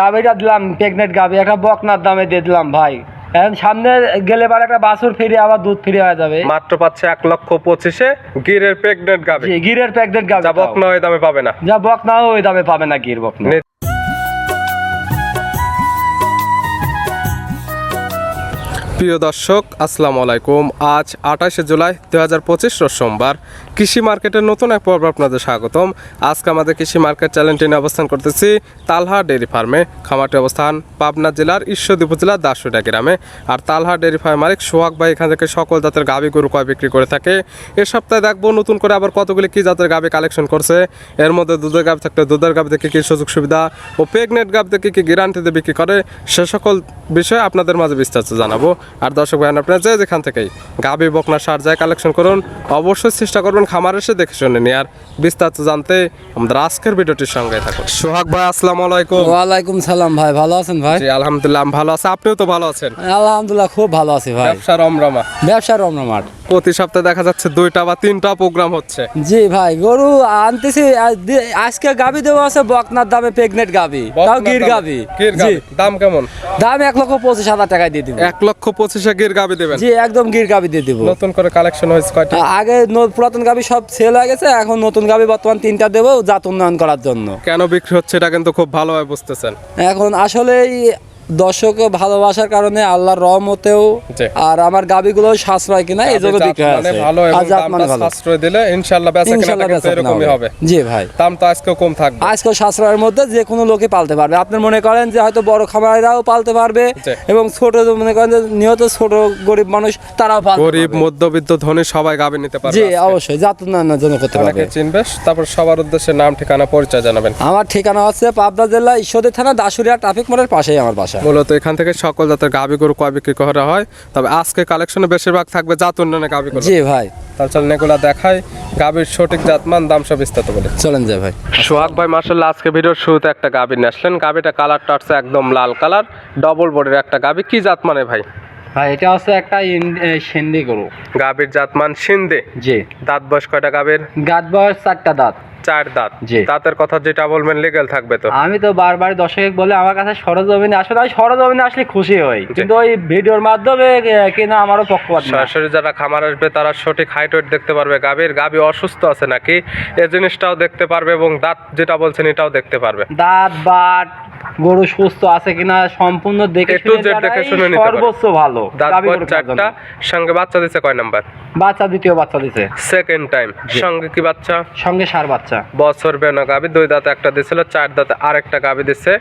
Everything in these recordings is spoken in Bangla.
গাভিটা দিলাম প্রেগনেন্ট গাভী। একটা বকনার দামে দিয়ে দিলাম ভাই। এখন সামনে গেলে পরে একটা বাছুর ফিরে আবার দুধ ফিরে হয়ে যাবে। মাত্র পাচ্ছে এক লক্ষ পঁচিশে গিরের প্রেগনেন্ট গাভী। গিরের প্রেগনেন্ট গাভি যা বকনা নয় দামে পাবে না। যা বকনা ওই দামে পাবে না গির বকনা। প্রিয় দর্শক, আসসালামু আলাইকুম। আজ আঠাশে জুলাই দু হাজার পঁচিশ সোমবার। কৃষি মার্কেটের নতুন এক পর্ব আপনাদের স্বাগতম। আজকে আমাদের কৃষি মার্কেট চ্যানেলটি নিয়ে অবস্থান করতেছি তালহা ডেয়ারি ফার্মে। খামারটি অবস্থান পাবনা জেলার ঈশ্বরদী উপজেলার দাসুটা গ্রামে। আর তালহা ডেয়ারি ফার্ম মালিক সোহাগ ভাই এখান থেকে সকল জাতের গাভী গরু কয় বিক্রি করে থাকে। এ সপ্তাহে দেখব নতুন করে আবার কতগুলি কি জাতের গাভী কালেকশন করছে। এর মধ্যে দুধের গাভী থাকলে দুধের গাভী থেকে কি সুযোগ সুবিধা ও প্রেগনেন্ট গাভী থেকে কি গ্যারান্টিতে বিক্রি করে, সে সকল বিষয়ে আপনাদের মাঝে বিস্তারিত জানাব। আর দর্শক ভাই আপনারা যে যেখান থেকেই গাভী বকনা সার যায় কালেকশন করুন অবশ্যই চেষ্টা করবেন খামার এসে দেখে শুনে নিয়ে আর বিস্তারিত জানতে আমাদের আজকের ভিডিওটির সঙ্গে থাকুন। সোহাগ ভাই আসসালামু আলাইকুম। ওয়ালাইকুম সালাম ভাই ভালো আছেন ভাই? জি আলহামদুলিল্লাহ ভালো আছি। আপনিও তো ভালো আছেন? আলহামদুলিল্লাহ খুব ভালো আছি ভাই। ব্যবসা রমরমা ব্যবসা রমরমাট প্রতি সপ্তাহে দেখা যাচ্ছে দুইটা বা তিনটা প্রোগ্রাম হচ্ছে। জি ভাই গরু আনতেছি আজকে গাবি দেওয়া আছে বকনার দামে প্রেগনেন্ট গাবি তাও গির গাবি। গির গাবি। দাম কেমন? দাম এক লক্ষ পঁচিশ হাজার টাকায় দিয়ে দিন এক লক্ষ পঁচিশে গির গাবি দেবেন? জি একদম গির গাবি দিয়ে দিব। নতুন করে কালেকশন হয়েছে কয়টা? আগে পুরাতন গাবি সব সেল হয়ে গেছে এখন নতুন গাবি বর্তমান তিনটা দেবো জাত উন্নয়ন করার জন্য। কেন বিক্রি হচ্ছে এটা কিন্তু খুব ভালোভাবে বুঝতেছেন। এখন আসলেই দর্শক ভালোবাসার কারণে আল্লাহর রহমতেও আর আমার গাবিগুলো সাশ্রয় কিনা এই জন্য বিক্রি ভালো ভালো। সাশ্রয় দিলে ইনশাআল্লাহ বেচা কেনা এরকমই হবে। জি ভাই। দাম তো আজকেও কম থাকবে। আজকাল সাশ্রয়ের মধ্যে যে কোনো লোকে পালতে পারবে। আপনি মনে করেন যে হয়তো বড় খামারিরাও পালতে পারবে এবং ছোট মনে করেন যে নিহত ছোট গরিব মানুষ তারাও পালতে গরিব মধ্যবিত্ত ধনী সবাই গাবি নিতে পারবে জি আজকে। অবশ্যই। জাত উন্নয়নের জন্য করতে পারবে। চিনবে তারপর সবার উদ্দেশ্যে নাম ঠিকানা পরিচয় জানাবেন। আমার ঠিকানা হচ্ছে পাবনা জেলা ঈশ্বরদী থানা দাসুরিয়া ট্রাফিক মোড়ের পাশেই আমার বাসা। মূলত এখান থেকে সকল জাতের গাবি গরু কয় বিক্রি করা হয়? তবে আজকে কালেকশনে বেশিরভাগ থাকবে জাত উন্নয়নে গাবি গরু। জি ভাই। তাহলে চলেন এগুলা দেখাই। গাবির সঠিক জাতমান দাম সব বিস্তারিত বলে। চলেন যাই ভাই। সোহাগ ভাই মার্শাল্লাহ আজকে ভিডিওর শুরুতে একটা গাবি নিয়ে আসলেন। গাবিটা কালারটা হচ্ছে একদম লাল কালার ডবল বডির একটা গাবি। কি জাত মানে ভাই? ভাই এটা হচ্ছে একটা সেন্ডি গরু। গাবির জাতমান সিন্দে জি। দাঁত বয়স কয়টা গাবির? গাছ বয়স চারটা দাঁত। চার দাঁত। জি। দাঁতের কথা যেটা বলবেন লিগেল থাকবে তো। আমি তো বারবার দর্শক বলে আমার কাছে সরজমিনে আসলে আমি সরজমিনে আসলে খুশি হই। কিন্তু ওই ভিডিওর মাধ্যমে আহ, কিনা আমারও পক্ষপাত না। সরাসরি যারা খামার আসবে তারা সঠিক হাইট ওয়েট দেখতে পারবে। গাভীর গাবি অসুস্থ আছে নাকি? এই জিনিসটাও দেখতে পারবে এবং দাঁত যেটা বলছেন এটাও দেখতে পারবে। দাঁত বাট গরু সুস্থ আছে কিনা সম্পূর্ণ দেখে শুনে সর্বোচ্চ ভালো। চারটা সঙ্গে বাচ্চা দিছে কয় নাম্বার? বাচ্চা দ্বিতীয় বাচ্চা দিছে। সেকেন্ড টাইম সঙ্গে কি বাচ্চা? সঙ্গে সার বাচ্চা। বছর বেনা গাবি দুই দাঁতে একটা দিছিল চার দাঁতে আরেকটা গাবি দিছে।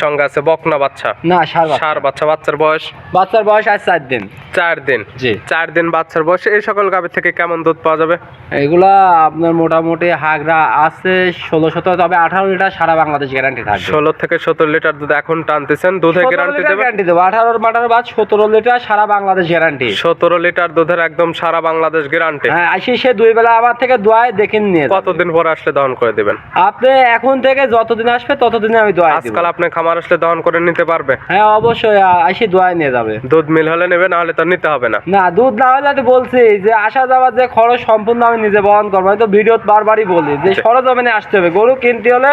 সঙ্গে আছে বকনা বাচ্চা। না সার বাচ্চা। সার বাচ্চা বাচ্চার বয়স? বাচ্চার বয়স আজ চার দিন। চার দিন। জি। চার দিন বাচ্চার বয়সে। এই সকল গাভি থেকে কেমন দুধ পাওয়া যাবে? এগুলা আপনার মোটামুটি হাগরা আছে ষোলো সতেরো তবে আঠারো লিটার সারা বাংলাদেশ গ্যারান্টি থাকবে। ষোলো থেকে সত্তর লিটার দুধ এখন টানতেছেন। দুধে গ্যারান্টি দেবে গ্যারান্টি দেবো। আঠারো মাটার বাদ সতেরো লিটার সারা বাংলাদেশ গ্যারান্টি সতেরো লিটার দুধের একদম সারা বাংলাদেশ গ্যারান্টি হ্যাঁ আসি সে দুই বেলা আমার থেকে দোয়ায় দেখে নিয়ে। কতদিন পর আসলে দহন করে দিবেন? আপনি এখন থেকে যতদিন আসবে ততদিনে আমি দিব আজকাল আপনি খামার আসলে দহন করে নিতে পারবে? হ্যাঁ অবশ্যই আসি দোয়ায় নিয়ে যাবে। দুধ মিল হলে নেবে না হলে তো নিতে হবে না। না দুধ না হলে তো বলছি যে আসা যাওয়ার যে খরচ সম্পূর্ণ আমি নিজে বহন করব। আমি তো ভিডিও বারবারই বলি যে আচ্ছা। সরজমিনে আসতে হবে। গরু কিনতে হলে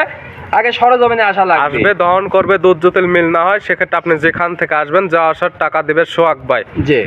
আগে সরজমিনে আসা লাগবে। আসবে দহন করবে দুধ মিল না হয় সেক্ষেত্রে আপনি যেখান থেকে আসবেন যা আসার টাকা দিবে ভাই। জি।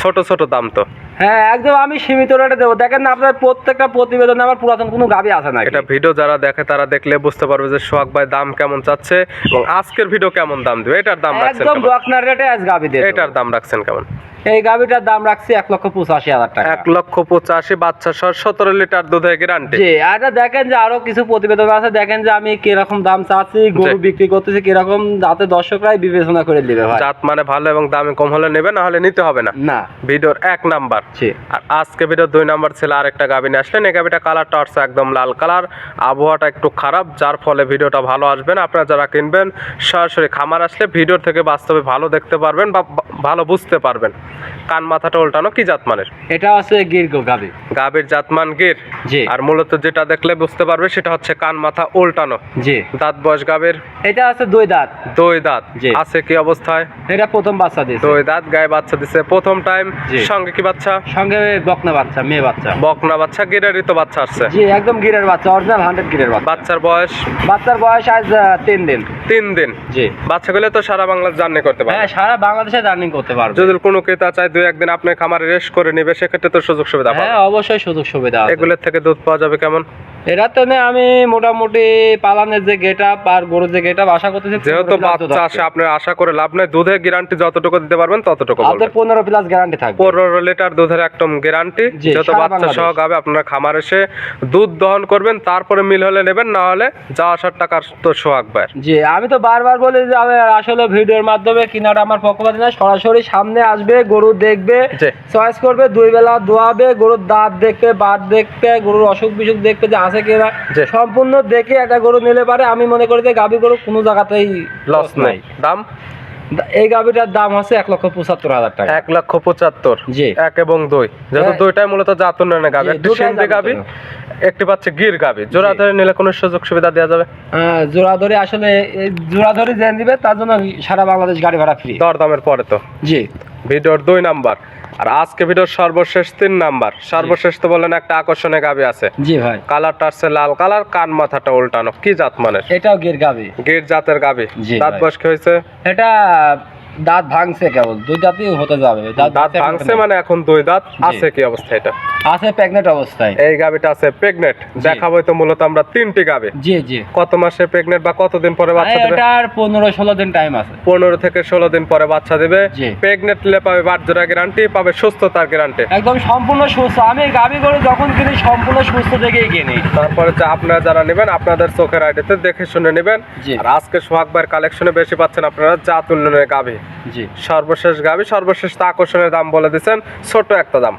ছোট ছোট দাম তো। হ্যাঁ একদম আমি সীমিত রেটে দেবো। দেখেন না আপনার প্রত্যেকটা প্রতিবেদনে আমার পুরাতন কোনো গাবি আছে না এটা ভিডিও যারা দেখে তারা দেখলে বুঝতে পারবে যে সোহাগ ভাই দাম কেমন চাচ্ছে এবং আজকের ভিডিও কেমন দাম দিবে। এটার দাম রাখছেন একদম বকনার রেটে আজ গাবি দেবো। এটার দাম রাখছেন কেমন? এই গাবিটার দাম রাখছি এক লক্ষ পঁচাশি হাজার টাকা। এক লক্ষ পঁচাশি বাচ্চা সহ সতেরো লিটার দুধের গ্যারান্টি জি আর দেখেন যে আরও কিছু প্রতিবেদন আছে দেখেন যে আমি কীরকম দাম চাচ্ছি গরু বিক্রি করতেছি কীরকম যাতে দর্শকরাই বিবেচনা করে দিবে ভাই। জাত মানে ভালো এবং দামে কম হলে নেবে না হলে নিতে হবে না। না। ভিডিওর এক নাম্বার। জি। আর আজকে ভিডিওর দুই নাম্বার ছিল আরেকটা গাভী নিয়ে আসলেন এই গাভীটা কালারটা হচ্ছে একদম লাল কালার আবহাওয়াটা একটু খারাপ যার ফলে ভিডিওটা ভালো আসবে না। আপনারা যারা কিনবেন সরাসরি খামার আসলে ভিডিওর থেকে বাস্তবে ভালো দেখতে পারবেন বা- ভালো বুঝতে পারবেন। কান মাথাটা উল্টানো কি জাত মানের এটা আছে গির্গ গাবি গাভীর জাতমান গির? জি। আর মূলত যেটা দেখলে বুঝতে পারবে সেটা হচ্ছে কান মাথা উল্টানো। জি। দাঁত বয়স গাভীর? এটা আছে দুই দাঁত। দুই দাঁত। জি। আছে কি অবস্থায়? এটা প্রথম বাচ্চা দিয়েছে। দুই দাঁত গায়ে বাচ্চা দিছে। প্রথম টাইম। সঙ্গে কি বাচ্চা? সঙ্গে বকনা বাচ্চা মেয়ে বাচ্চা। বকনা বাচ্চা গিরেরই তো বাচ্চা আসছে। জি একদম গিরের বাচ্চা অরিজিনাল হান্ড্রেড গিরের বাচ্চা। বাচ্চার বয়স? বাচ্চার বয়স আজ তিন দিন। তিন দিন? জি। বাচ্চা গুলো তো সারা বাংলাদেশ জার্নি করতে পারবে। হ্যাঁ সারা বাংলাদেশে জার্নি করতে পারবে। যদি কোনো ক্রেতা চায় দুই একদিন আপনি খামারে রেস্ট করে নেবে সেক্ষেত্রে তো সুযোগ সুবিধা পাবে। হ্যাঁ অবশ্যই সুযোগ সুবিধা এগুলোর থেকে দুধ পাওয়া যাবে কেমন? এরা আমি মোটামুটি পালানের যে গেট আপ আর গরুর যে গেট আপ আশা করতেছি যেহেতু বাচ্চা আসে আপনার আশা করে লাভ নেই গ্যারান্টি যতটুকু দিতে পারবেন ততটুকু বলবেন। পনেরো প্লাস গ্যারান্টি থাকবে। পনেরো লিটার দুধের একদম গ্যারান্টি জি, বাচ্চা বাংলাদেশ। সহ গাবে আপনার খামার এসে দুধ দহন করবেন তারপরে মিল হলে নেবেন না হলে যা আসার টাকার তো সোহাগ ভাইয়ের। জি আমি তো বারবার বলি যে আমি আসলে ভিডিওর মাধ্যমে কিনাটা আমার পক্ষপাতি না সরাসরি সামনে আসবে গরু দেখবে চয়েস করবে দুই বেলা দোয়াবে গরুর দাঁত দেখবে বাদ দেখবে গরুর অসুখ বিসুখ দেখবে যে আছে কিনা জি। সম্পূর্ণ দেখে একটা গরু নিলে পারে আমি মনে করি যে গাভী গরু কোনো জায়গাতেই লস নাই। দাম? এই গাভীটার দাম হচ্ছে এক লক্ষ পঁচাত্তর হাজার টাকা। এক লক্ষ পঁচাত্তর? জি। এক এবং দুই। যেহেতু হ্যাঁ। দুইটাই মূলত জাত উন্নয়নের জি, একটি সিন্ধি উন্নয়নের। একটি পাচ্ছে গির গাবি জোড়া ধরে নিলে কোনো সুযোগ সুবিধা দেওয়া যাবে? আহ, জোড়াধরি আসলে এই জোড়াধরি যে নিবে তার জন্য সারা বাংলাদেশ গাড়ি ভাড়া ফ্রি দর দামের পরে তো। জি। ভিডিওর দুই নাম্বার। আর আজকে ভিডিওর সর্বশেষ তিন নাম্বার। সর্বশেষ তো বলেন একটা আকর্ষণীয় গাবি আছে। জি ভাই। কালারটা আছে লাল কালার কান মাথাটা উল্টানো। কি জাত মানে এটাও গের গাবি। গির জাতের গাবি। জি দাঁত বয়স কি হয়েছে? এটা দাঁত ভাঙছে কেবল দুই দাঁতই হতে যাবে। দাঁত ভাঙছে মানে? এখন দুই দাঁত আছে কি অবস্থা এটা? আছে প্রেগনেন্ট অবস্থায়। এই গাবিটা আছে প্রেগনেন্ট। দেখাবোই তো মূলত আমরা তিনটি গাবি। জি জি। কত মাসে প্রেগনেন্ট বা কতদিন পরে বাচ্চা দেবে? এটার পনেরো ষোলো দিন টাইম আছে। পনেরো থেকে ষোলো দিন পরে বাচ্চা দেবে। জি। প্রেগনেন্ট নিলে পাবে বাট গ্যারান্টি পাবে সুস্থতার গ্যারান্টি একদম সম্পূর্ণ সুস্থ। আমি গাবি গরু যখন কিনি সম্পূর্ণ সুস্থ দেখেই কিনি। তারপরে যে আপনারা যারা নেবেন আপনাদের চোখের আইডিতে দেখে শুনে নেবেন। আর আজকে সোহাগবার কালেকশনে বেশি পাচ্ছেন আপনারা জাত উন্নয়নের গাভি জি। সর্বশেষ গাবি সর্বশেষ তা আকর্ষণের দাম বলে দিচ্ছেন ছোট একটা দাম।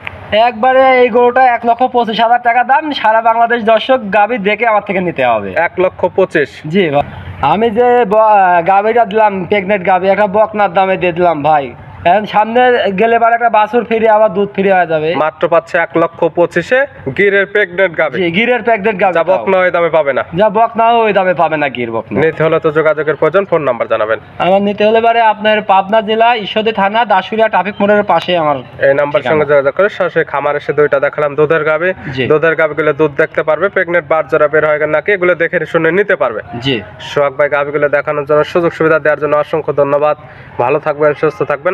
একবারে এই গরুটা এক লক্ষ পঁচিশ হাজার টাকা দাম সারা বাংলাদেশ দর্শক গাবি দেখে আমার থেকে নিতে হবে। এক লক্ষ পঁচিশ। জি। আমি যে গাবিটা গাভীটা দিলাম প্রেগনেন্ট গাভী একটা বকনার দামে দিয়ে দিলাম ভাই। এখন সামনে গেলে পরে একটা বাছুর ফিরে আবার দুধ ফিরে হয়ে যাবে। মাত্র পাচ্ছে এক লক্ষ পঁচিশে। গিরের প্রেগনেন্ট গাভি। গিরের প্রেগনেন্ট যা বক না ওই দামে পাবে না। যা বকনা ওই দামে পাবে না গির বকনা। নিতে হলে তো যোগাযোগের প্রয়োজন ফোন নাম্বার জানাবেন। আমার নিতে হলে পারে আপনার পাবনা জেলা ঈশ্বরদী থানা দাসুরিয়া ট্রাফিক মোড়ের পাশে আমার এই নাম্বার সঙ্গে যোগাযোগ করে সরাসরি খামার এসে দুইটা দেখালাম দুধের গাবে। দুধের গাবিগুলো দুধ দেখতে পারবে প্রেগনেন্ট বার যারা বের হয় নাকি এগুলো দেখে শুনে নিতে পারবে। জি। সোহাগ ভাই গাবিগুলো দেখানোর জন্য সুযোগ সুবিধা দেওয়ার জন্য অসংখ্য ধন্যবাদ। ভালো থাকবেন সুস্থ থাকবেন